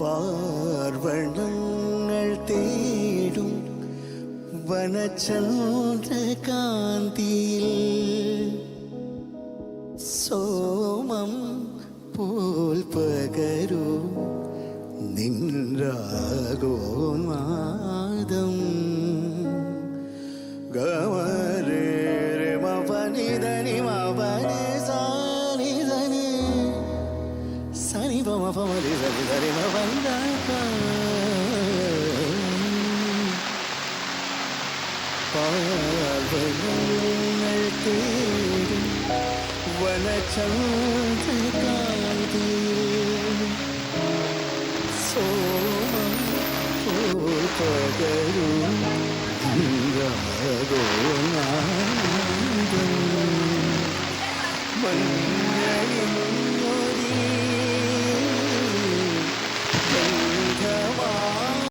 പാർവണങ്ങൾ തേടും വനചന്ദ്രകാന്തിയിൽ സോമം പോൽ പകരൂ നിൻരാഗോന്മാദം പമ പമരി സരി സരി മപന്ദ പാർവണങ്ങൾ തേടും വനചന്ദ്രകാന്തിയിൽ സോമം പകരും രാഗോനാദം മഞ്ഞ